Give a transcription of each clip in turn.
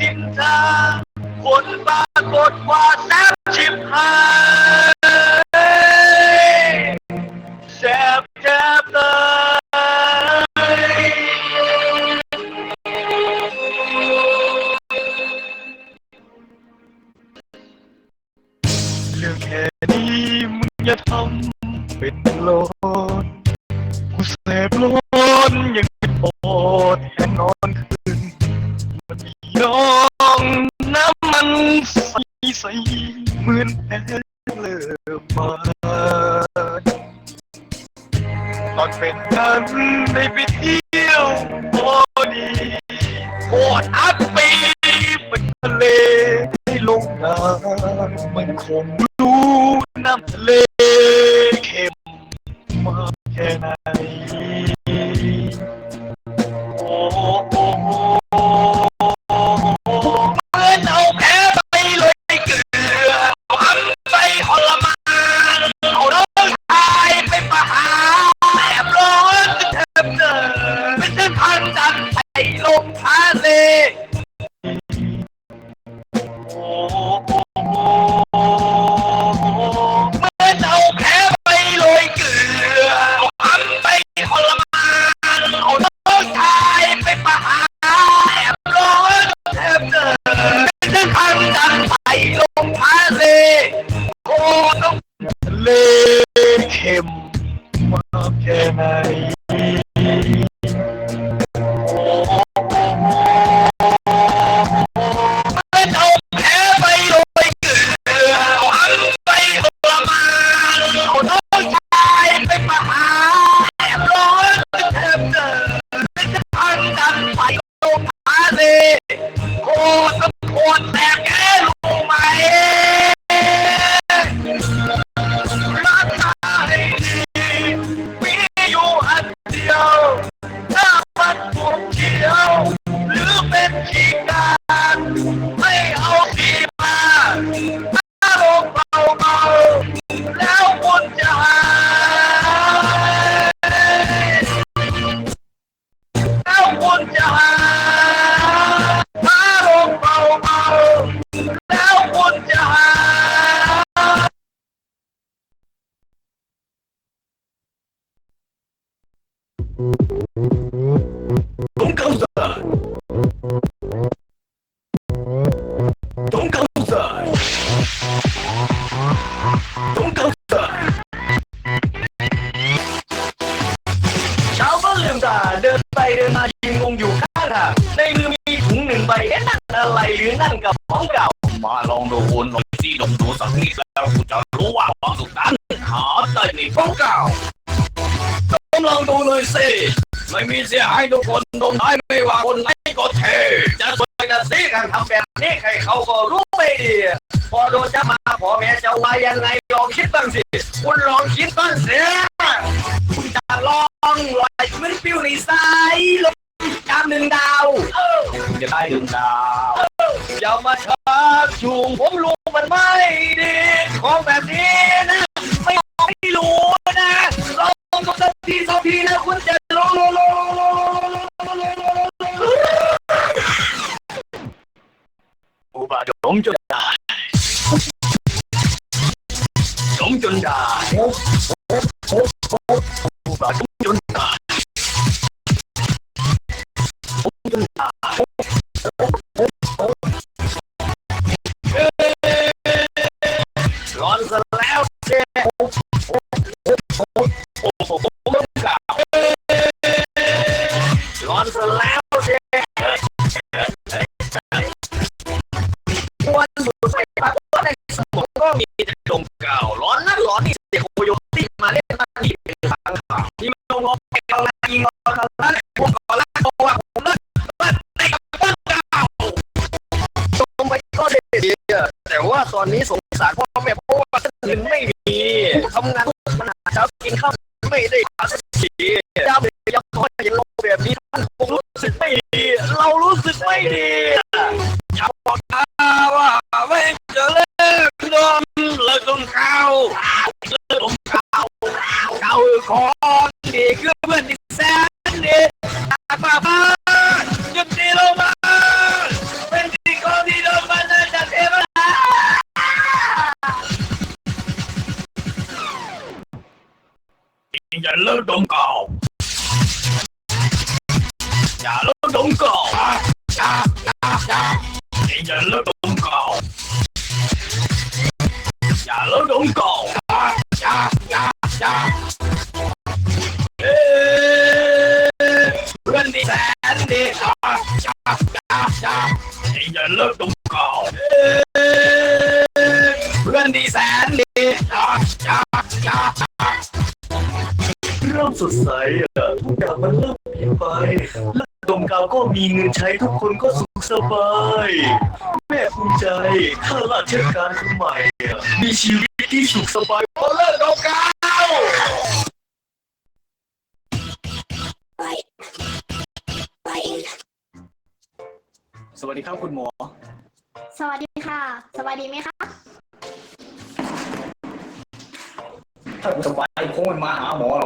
สินทาผลปรากฏว่าแซบชิบหายแซบแทบตายเรื่องแค่นี้มึงอย่าทำเป็นโลนกูเสพโลน ตอนเป็นกันได้ไปเที่ยวพอดีโคตรอัพปีเป็นทะเลให้ลงน้ำมันคงะเลโอ้ต้ ชาวบ้านลืมตาเดินไปเดินมายืนงงอยู่ข้างทางในมือมีถุงหนึ่งใบเอ๊ะนั่นอะไรหรือนั่นกับของเก่า มาลองดูคุณลองซีลองดูสักนิดแล้วคุณจะรู้ว่าความสุขนั้นหาได้ในของเก่าต้องลองดูเลยสิไม่มีเสียใหายทุกคนตรงไหนไม่ว่าคนไหน ก็เทจะสวยจะซีกันทำแบบนี้ใครเขาก็รู้ไม่ดี พอโดนจะมาพอแม่จะว่ายังไงลองคิดบ้างสิ คุณลองคิดบ้างสิคุณจะลองลอยมันปิ้วในสายลมจามหนึ่งดาวจะได้หนึ่งดาวอย่ามาชักจูงผมรู้มันไม่ดีของแบบนี้ อุบาดมจนไทำงานมันหาเช้ากินข้าวไม่ได้หาสักทียามเด็กยามน้อยอย่างเราแบบนี้ท่านคงรู้สึกไม่ดี เรารู้สึกไม่ดี lưng đụng cầu nhà lưng đụng cầu nhà nhà lưng đụng cầu nhà lưng đụng cầu nhà nhà nhà Randy Sandy Nhà nhà nhà Nhà lưng đụng เริ่มสดใสอะทุกอย่างมันเริ่มเปลี่ยนไปและดมกาวก็มีเงินใช้ทุกคนก็สุขสบาย แม่ภูมิใจข้าราชการคนใหม่อะมีชีวิตที่สุขสบายพอเลิกดมกาว สวัสดีครับคุณหมอ สวัสดีค่ะสบายดีไหมคะ ถ้าสบายคงไม่มาหาหมอหรอก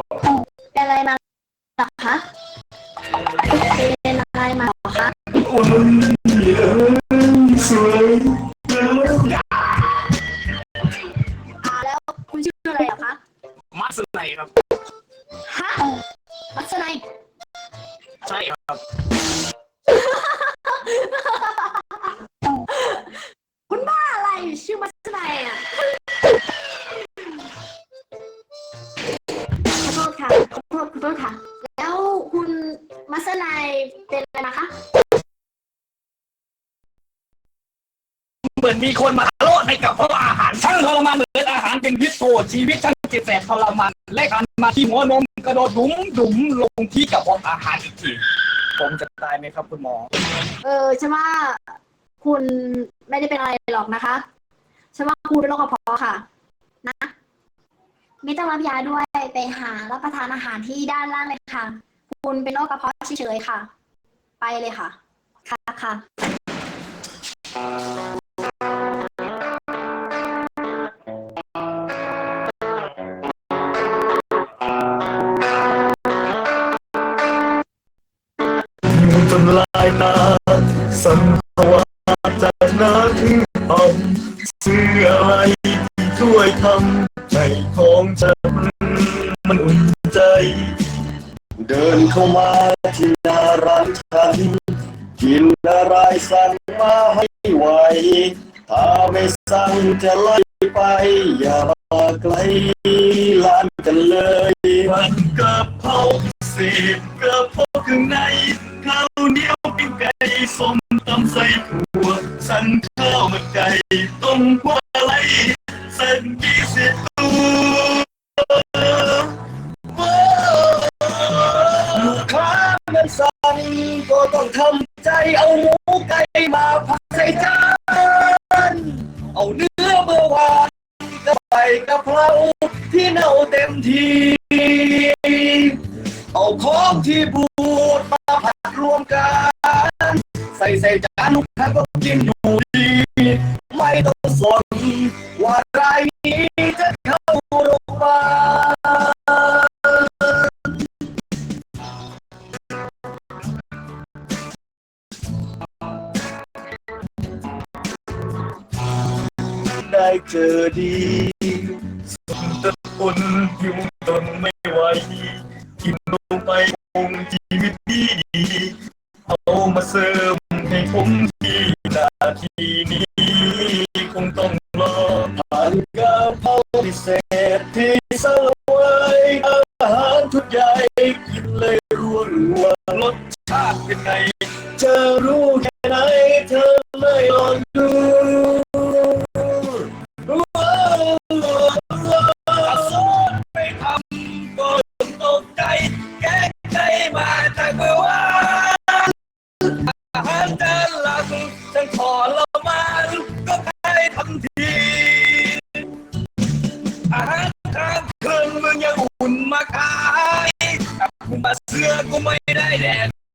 มีคนมาโลดในกับเพราะอาหารช่างทรมานเหมือนอาหารเป็นพิษโทษชีวิตช่างเจ็บแสบทรมานและการมาที่หัวนมกระโดดดุ๋มดุ๋มลงที่กระเพาะอาหารอีกทีผมจะตายไหมครับคุณหมอ เออฉันว่าคุณไม่ได้เป็นอะไรหรอกนะคะฉันว่าคุณเป็นโรคกระเพาะค่ะ นะไม่ต้องรับยาด้วยไปหารับประทานอาหารที่ด้านล่างเลยค่ะ คุณเป็นโรคกระเพาะเฉยๆค่ะ ไปเลยค่ะ ค่ะค่ะ นาถึงทำซื้ออะไรที่ช่วยทำให้ท้องฉันมันอุ่นใจ เดินเข้ามาที่หน้าร้านฉันกินอะไรสั่งมาให้ไวถ้าไม่สั่งจะไล่ไปอย่ามาไกล ต้มาไหลเส้นยี่สิบตัวลูกค้ามันสั่งก็ต้องทำใจเอาหมูไก่มาผัดใส่จานเอาเนื้อเมื่อวานกับใบกะเพราที่เน่าเต็มทีเอาของที่บูดมาผัดรวมกัน ใส่ใส่จานลูกค้าก็กินอยู่ ต้องสนว่ารายนี้จะเข้าโรงพยาบาลได้เจอดีสมตะทนอยู่ทนไม่ไหวกินลงไปคงชีวิตดี เอามาเสริมให้ผมที่นาที